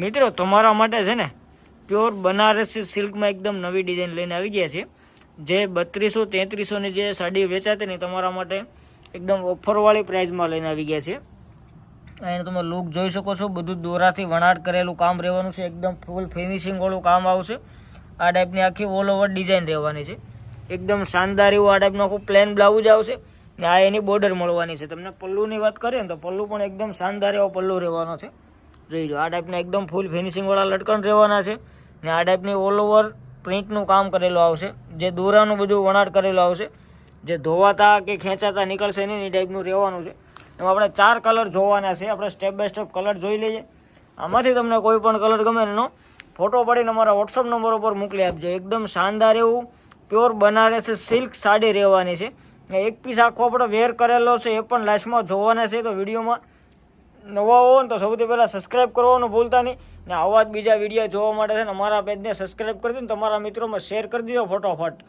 મિત્રો, તમારા માટે છે ને, પ્યોર બનારસી સિલ્કમાં એકદમ નવી ડિઝાઇન લઈને આવી ગયા છે જે બત્રીસો તેત્રીસોની જે સાડી વેચાતી ને તમારા માટે એકદમ ઓફરવાળી પ્રાઇઝમાં લઈને આવી ગયા છે એને તમે લુક જોઈ શકો છો, બધું દોરાથી વણાટ કરેલું કામ રહેવાનું છે. એકદમ ફૂલ ફિનિશિંગવાળું કામ આવશે. આ ટાઈપની આખી ઓલ ઓવર ડિઝાઇન રહેવાની છે. એકદમ શાનદાર એવું આ ટાઈપનું આખું પ્લેન બ્લાઉઝ આવશે. ને આ એની બોર્ડર મળવાની છે. તમને પલ્લુની વાત કરીએ ને તો પલ્લુ પણ એકદમ શાનદાર એવો પલ્લુ રહેવાનો છે. જોઈ લો, આ ટાઈપના એકદમ ફૂલ ફિનિશિંગવાળા લટકણ રહેવાના છે ને આ ટાઈપની ઓલ ઓવર પ્રિન્ટનું કામ કરેલું આવશે. જે દોરાનું બધું વણાટ કરેલું આવશે. જે ધોવાતા કે ખેંચાતા નીકળશે નહીં એ ટાઈપનું રહેવાનું છે. એમાં આપણે ચાર કલર જોવાના છે. આપણે સ્ટેપ બાય સ્ટેપ કલર જોઈ લઈએ. આમાંથી તમને કોઈ પણ કલર ગમે એનો ફોટો પાડીને અમારા વોટ્સઅપ નંબર ઉપર મોકલી આપજો. એકદમ શાનદાર એવું પ્યોર બનારસી સિલ્ક સાડી રહેવાની છે. એક પીસ આખો આપણે વેર કરેલો છે, એ પણ લાસ્ટમાં જોવાના છે. તો વિડીયોમાં નવા હો તો સૌથી પહેલાં સબસ્ક્રાઇબ કરવાનું ભૂલતા નહીં. ને આવા જ બીજા વીડિયો જોવા માટે છે ને અમારા પેજને સબસ્ક્રાઇબ કરી દો ને તમારા મિત્રોમાં શેર કરી દીધો ફટોફટ.